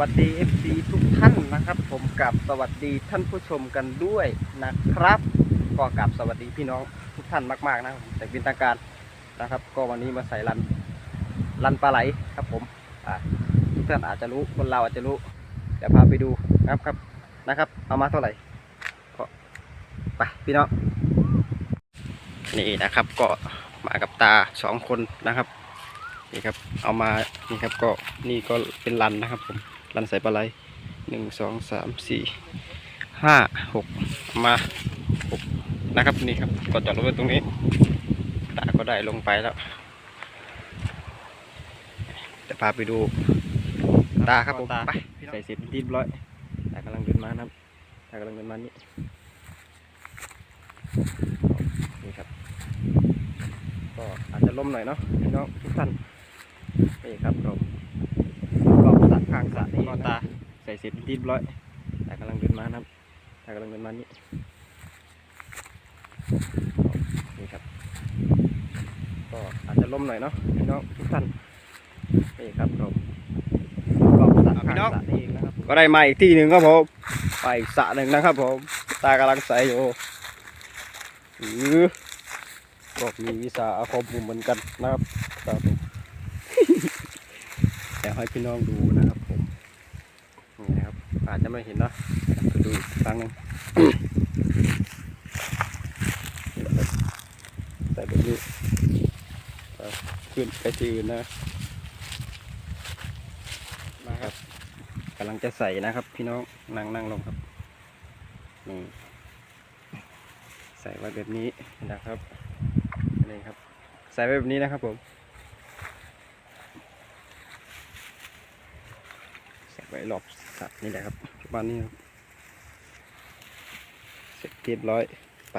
วัสดี FC ทุกท่านนะครับ ผมกับสวัสดีท่านผู้ชมกันด้วยนะครับก็กับสวัสดีพี่น้องทุกท่านมากๆนะครับแต่เป็นทางการนะครับ ก็วันนี้มาใส่รันรันปลาไหลครับผมทุกท่านอาจจะรู้คนเราอาจจะรู้เดี๋ยวพาไปดูนะครับครับนะครับ เอามาเท่าไหร่ก็ไปพี่น้องนี่นะครับก็มากับตาสองคนนะครับนี่ครับเอามานี่ครับก็นี่ก็เป็นรันนะครับผม รันใส่ปลาไหลหนึ่งสองสามสี่ห้าหกเอามาหกนะครับนี่ครับก็จอดรถไว้ตรงนี้ตาก็ได้ลงไปแล้วจะพาไปดูตาครับผมไปใส่เสร็จเรียบร้อยตากำลังเดินมานะครับตากำลังเดินมานี่นี่ครับก็อาจจะล้มหน่อยเนาะพี่น้องทุกท่านนี่ครับผมรอบสระ ข้างสระนี่ก็ตาใส่เสร็จเรียบร้อยแต่กำลังเดินมานะครับแต่กำลังเดินมานี่นี่ครับ ก็อาจจะล้มหน่อยเนาะพี่น้องทุกท่านนี่ครับผมรอบสระข้างสระนี่เองนะครับก็ได้มาอีกที่หนึ่งครับผมไปอีกสระหนึ่งนะครับผมตากำลังใส่อยู่อือก็มีวิชาอาคมอยู่เหมือนกันนะครับครับผมเดี๋ยวให้พี่น้องดูนะครับผมนี่นะครับ อาจจะไม่เห็นเนาะไปดูอีกครั้งหนึงใส่แบบนี้เอาขึ้นไปที่อื่นนะมาครับกำลังจะใส่นะครับ พี่น้องนั่งนั่งลงครับนี่ใส่ไว้แบบนี้นะครับนี่ครับ ใส่ไว้แบบนี้นะครับผม ใส่ ไว้รอบสระนี่แหละครับประมาณนี้ครับเสร็จเรียบร้อยไป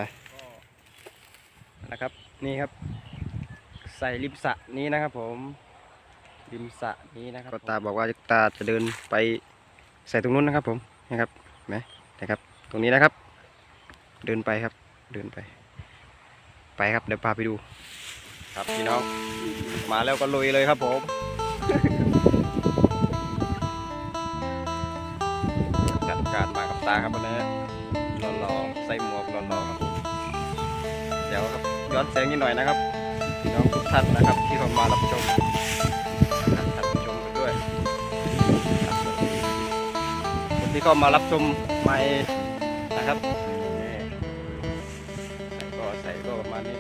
นะครับ นี่ครับ ใส่ริมสระนี้นะครับผมริมสระนี้นะครับก็ตาบอกว่าตาจะเดินไปใส่ตรงนู้นนะครับ ผมนะครับเห็นไหมนะครับ ตรงนี้นะครับ เดินไปครับ เดินไป ไปครับเดี๋ยวพาไปดู ครับพี่น้องมาแล้วก็ลุยเลยครับผมาครับวันนี้รอๆใส่หมวกรอๆครับเดี๋ยวครับย้อนเสียงนิดหน่อยนะครับพี่น้องทุกท่านนะครับ ที่เข้ามารับชมท่านผู้ชมกันด้วยคนที่เข้ามารับชมใหม่นะครับก็ใส่ก็ประมาณนี้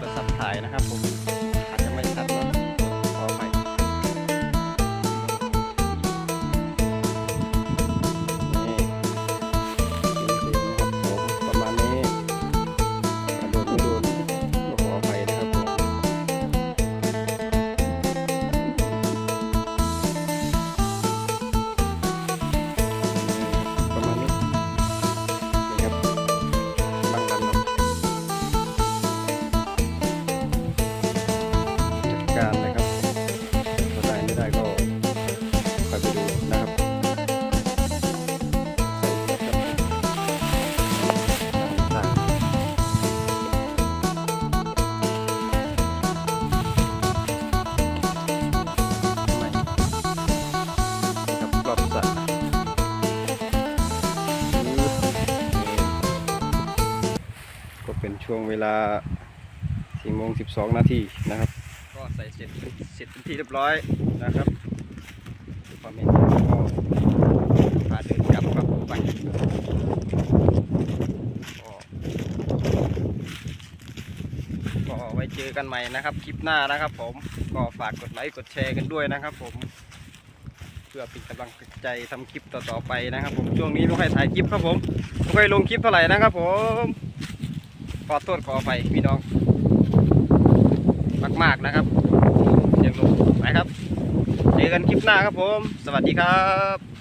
ก็สับถ่ายนะครับผม ช่วงเวลา4โมง12นาทีนะครับ ก็ใส่เสร็จเสร็จเป็นที่เรียบร้อยนะครับคอมเมนก็พาเดินกลับครับไปก็ก็ไว้เจอกันใหม่นะครับ คลิปหน้านะครับ ผมก็ฝากกดไลค์กดแชร์กันด้วยนะครับ ผม เพื่อเป็นกำลังใจทำคลิปต่อๆไปนะครับ ผมช่วงนี้ไม่ค่อยถ่ายคลิปครับผมไม่ค่อยลงคลิปเท่าไหร่นะครับ ผม ขอโทษขอไปพี่น้อง มาก ๆ นะครับเสียงลงไปครับ เจอกันคลิปหน้าครับผม สวัสดีครับ